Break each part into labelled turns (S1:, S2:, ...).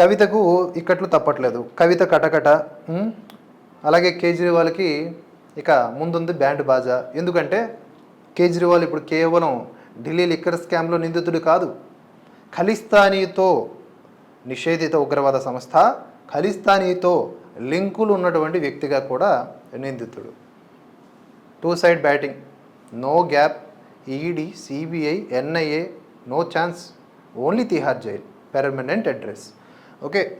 S1: కవితకు ఇక్కట్లు తప్పట్లేదు. కవిత కటకట అలాగే కేజ్రీవాల్కి ఇక ముందుంది బ్యాండ్ బాజా. ఎందుకంటే కేజ్రీవాల్ ఇప్పుడు కేవలం ఢిల్లీ లిక్కర్ స్కామ్లో నిందితుడు కాదు. ఖలిస్తానీతో నిషేధిత ఉగ్రవాద సంస్థ ఖలిస్తానీతో లింకులు ఉన్నటువంటి వ్యక్తిగా కూడా నిందితుడు. Two side batting. No gap ED CBI NIA no chance only Tihar jail permanent address. Okay.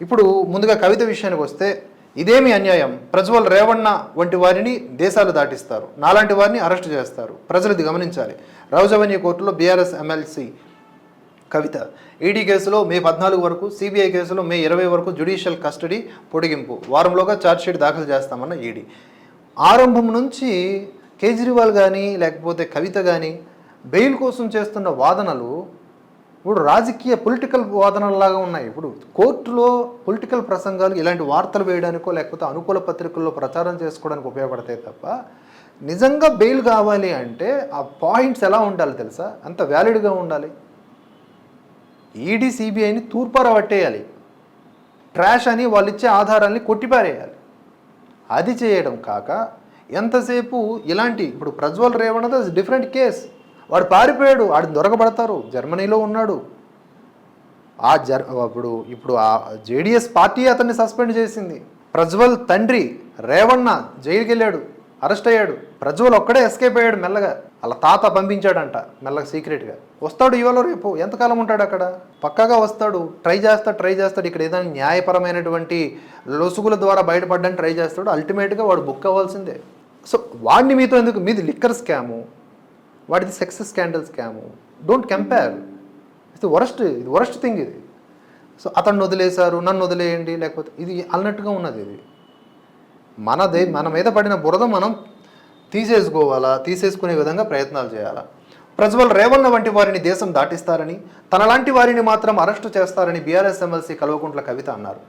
S1: ఇప్పుడు ముందుగా కవిత విషయానికి వస్తే ఇదేమి అన్యాయం? ప్రజ్వల్ రేవణ్ణ వంటి వారిని దేశాలు దాటిస్తారు. నాలాంటి వారిని అరెస్ట్ చేస్తారు. ప్రజలు ఇది గమనించాలి. రౌజవన్య కోర్టులో బీఆర్ఎస్ ఎమ్మెల్సీ కవిత. ఈడీ కేసులో మే పద్నాలుగు వరకు సిబిఐ కేసులో మే ఇరవై వరకు జుడిషియల్ కస్టడీ పొడిగింపు. వారంలోగా ఛార్జ్షీట్ దాఖలు చేస్తామన్న ఈడీ. ఆరంభం నుంచి కేజ్రీవాల్ కానీ లేకపోతే కవిత కానీ బెయిల్ కోసం చేస్తున్న వాదనలు ఇప్పుడు రాజకీయ పొలిటికల్ వాదనలాగా ఉన్నాయి. ఇప్పుడు కోర్టులో పొలిటికల్ ప్రసంగాలు ఇలాంటి వార్తలు వేయడానికో లేకపోతే అనుకూల పత్రికల్లో ప్రచారం చేసుకోవడానికి ఉపయోగపడతాయి తప్ప నిజంగా బెయిల్ కావాలి అంటే ఆ పాయింట్స్ ఎలా ఉండాలి తెలుసా? అంత వ్యాలిడ్గా ఉండాలి. ఈడీ సిబిఐని తూర్పార పట్టేయాలి ట్రాష్ అని వాళ్ళు ఇచ్చే ఆధారాన్ని కొట్టిపారేయాలి. అది చేయడం కాక ఎంతసేపు ఇలాంటి ఇప్పుడు ప్రజ్వల్ రేవణద డిఫరెంట్ కేస్ వాడు పారిపోయాడు వాడు దొరకబడతారు జర్మనీలో ఉన్నాడు. ఆ జర్ ఇప్పుడు ఇప్పుడు ఆ జేడిఎస్ పార్టీ అతన్ని సస్పెండ్ చేసింది. ప్రజ్వల్ తండ్రి రేవణ్ణ జైలుకి వెళ్ళాడు అరెస్ట్ అయ్యాడు. ప్రజ్వల్ ఒక్కడే ఎస్కేప్ అయ్యాడు మెల్లగా. అలా తాత పంపించాడంట మెల్లగా సీక్రెట్గా. వస్తాడు ఇవాళ రేపు ఎంతకాలం ఉంటాడు అక్కడ? పక్కాగా వస్తాడు ట్రై చేస్తాడు ట్రై చేస్తాడు. ఇక్కడ ఏదైనా న్యాయపరమైనటువంటి లొసుగుల ద్వారా బయటపడడానికి ట్రై చేస్తాడు. అల్టిమేట్గా వాడు బుక్ అవ్వాల్సిందే. సో వాడిని మీతో ఎందుకు? మీది లిక్కర్ స్కాము. వాడిది sex scandal scam? Don't compare. ఇది వరస్ట్ ఇది వరస్ట్ థింగ్ ఇది. సో అతన్ని వదిలేశారు నన్ను వదిలేయండి లేకపోతే ఇది అన్నట్టుగా ఉన్నది ఇది. మనదే మన మీద పడిన బురద మనం తీసేసుకోవాలా తీసేసుకునే విధంగా ప్రయత్నాలు చేయాలా? ప్రజ్వల్ రేవన్న వంటి వారిని దేశం దాటిస్తారని తనలాంటి వారిని మాత్రం అరెస్టు చేస్తారని బీఆర్ఎస్ ఎమ్మెల్సీ కల్వకుంట్ల కవిత అన్నారు.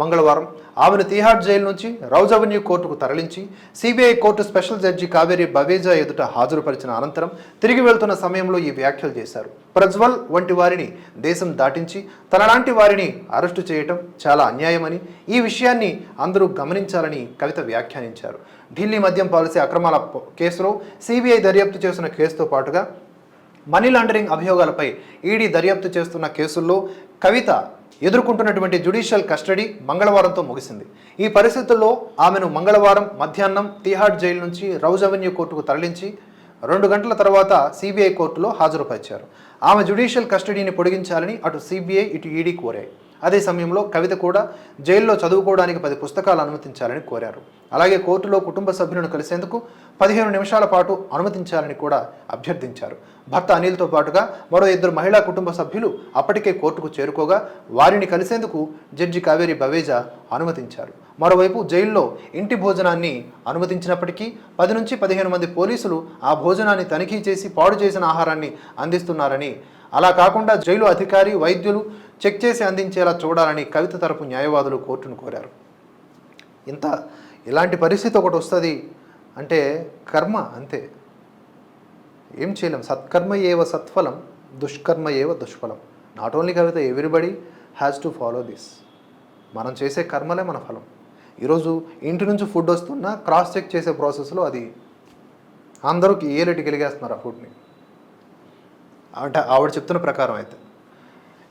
S1: మంగళవారం ఆమెను తీహార్ జైలు నుంచి రౌజ్ అవెన్యూ కోర్టుకు తరలించి CBI court special judge Kaveri Baweja ఎదుట హాజరుపరిచిన అనంతరం తిరిగి వెళ్తున్న సమయంలో ఈ వ్యాఖ్యలు చేశారు. ప్రజ్వల్ వంటి వారిని దేశం దాటించి తనలాంటి వారిని అరెస్టు చేయటం చాలా అన్యాయమని ఈ విషయాన్ని అందరూ గమనించాలని కవిత వ్యాఖ్యానించారు. ఢిల్లీ మద్యం పాలసీ అక్రమాల కేసులో సిబిఐ దర్యాప్తు చేసిన కేసుతో పాటుగా మనీ లాండరింగ్ అభియోగాలపై ఈడీ దర్యాప్తు చేస్తున్న కేసుల్లో కవిత ఎదుర్కొంటున్నటువంటి జ్యుడిషియల్ కస్టడీ మంగళవారంతో ముగిసింది. ఈ పరిస్థితుల్లో ఆమెను మంగళవారం మధ్యాహ్నం తిహాడ్ జైలు నుంచి రౌజ్ అవెన్యూ కోర్టుకు తరలించి రెండు గంటల తర్వాత సిబిఐ కోర్టులో హాజరుపరిచారు. ఆమె జ్యుడిషియల్ కస్టడీని పొడిగించాలని అటు సిబిఐ ఇటు ఈడీ కోరాయి. అదే సమయంలో కవిత కూడా జైల్లో చదువుకోవడానికి పది పుస్తకాలు అనుమతించాలని కోరారు. అలాగే కోర్టులో కుటుంబ సభ్యులను కలిసేందుకు పదిహేను నిమిషాల పాటు అనుమతించాలని కూడా అభ్యర్థించారు. భర్త అనిల్తో పాటుగా మరో ఇద్దరు మహిళా కుటుంబ సభ్యులు అప్పటికే కోర్టుకు చేరుకోగా వారిని కలిసేందుకు జడ్జి కావేరి బవేజా అనుమతించారు. మరోవైపు జైల్లో ఇంటి భోజనాన్ని అనుమతించినప్పటికీ పది నుంచి పదిహేను మంది పోలీసులు ఆ భోజనాన్ని తనిఖీ చేసి పాడు చేసిన ఆహారాన్ని అందిస్తున్నారని. అలా కాకుండా జైలు అధికారి వైద్యులు చెక్ చేసి అందించేలా చూడాలని కవిత తరపు న్యాయవాదులు కోర్టును కోరారు. ఇంత ఇలాంటి పరిస్థితి ఒకటి వస్తుంది అంటే కర్మ అంతే. ఏం చేయలేం. సత్కర్మ ఏవ సత్ఫలం దుష్కర్మ ఏవ దుష్ఫలం. Not only Kavitha everybody has to follow this మనం చేసే కర్మలే మన ఫలం. ఈరోజు ఇంటి నుంచి ఫుడ్ వస్తున్నా క్రాస్ చెక్ చేసే ప్రాసెస్లో అది అందరూ ఏలటి గెలిగేస్తున్నారు ఆ ఫుడ్ని అంటే ఆవిడ చెప్తున్న ప్రకారం అయితే.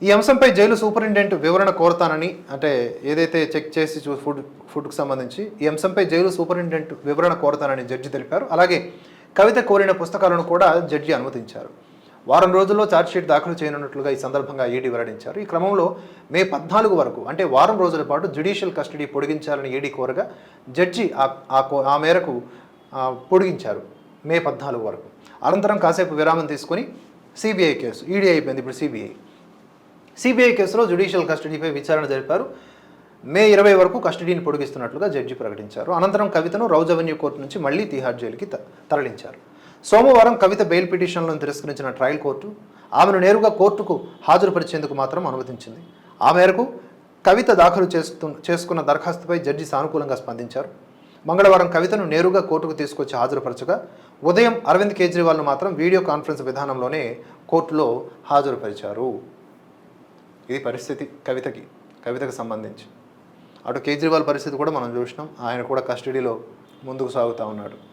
S1: ఈ అంశంపై జైలు సూపరింటెండెంట్ వివరణ కోరతానని అంటే ఏదైతే చెక్ చేసి చూ ఫుడ్ ఫుడ్కు సంబంధించి ఈ అంశంపై జైలు సూపరింటెండెంట్ వివరణ కోరతానని జడ్జి తెలిపారు. అలాగే కవిత కోరిన పుస్తకాలను కూడా జడ్జి అనుమతించారు. వారం రోజుల్లో ఛార్జ్షీట్ దాఖలు చేయనున్నట్లుగా ఈ సందర్భంగా ఈడీ వెల్లడించారు. ఈ క్రమంలో మే పద్నాలుగు వరకు అంటే వారం రోజుల పాటు జ్యుడిషియల్ కస్టడీ పొడిగించాలని ఈడీ కోరగా జడ్జి ఆ- ఆ కో- ఆ మేరకు పొడిగించారు మే పద్నాలుగు వరకు. అనంతరం కాసేపు విరామం తీసుకొని సిబిఐ కేసు ఈడీ అయిపోయింది ఇప్పుడు సిబిఐ. సిబిఐ కేసులో జుడిషియల్ కస్టడీపై విచారణ జరిపారు. మే ఇరవై వరకు కస్టడీని పొడిగిస్తున్నట్లుగా జడ్జి ప్రకటించారు. అనంతరం కవితను రౌజ్ అవెన్యూ కోర్టు నుంచి మళ్ళీ తిహార్ జైలుకి తరలించారు. సోమవారం కవిత బెయిల్ పిటిషన్లను తిరస్కరించిన ట్రయల్ కోర్టు ఆమెను నేరుగా కోర్టుకు హాజరుపరిచేందుకు మాత్రం అనుమతించింది. ఆ మేరకు కవిత దాఖలు చేస్తు చేసుకున్న దరఖాస్తుపై జడ్జి సానుకూలంగా స్పందించారు. మంగళవారం కవితను నేరుగా కోర్టుకు తీసుకొచ్చి హాజరుపరచగా ఉదయం అరవింద్ కేజ్రీవాల్ను మాత్రం వీడియో కాన్ఫరెన్స్ విధానంలోనే కోర్టులో హాజరుపరిచారు. ఇది పరిస్థితి కవితకి కవితకు సంబంధించి? అటు కేజ్రీవాల్ పరిస్థితి కూడా మనం చూసినాం. ఆయన కూడా కస్టడీలో ముందుకు సాగుతూ ఉన్నాడు.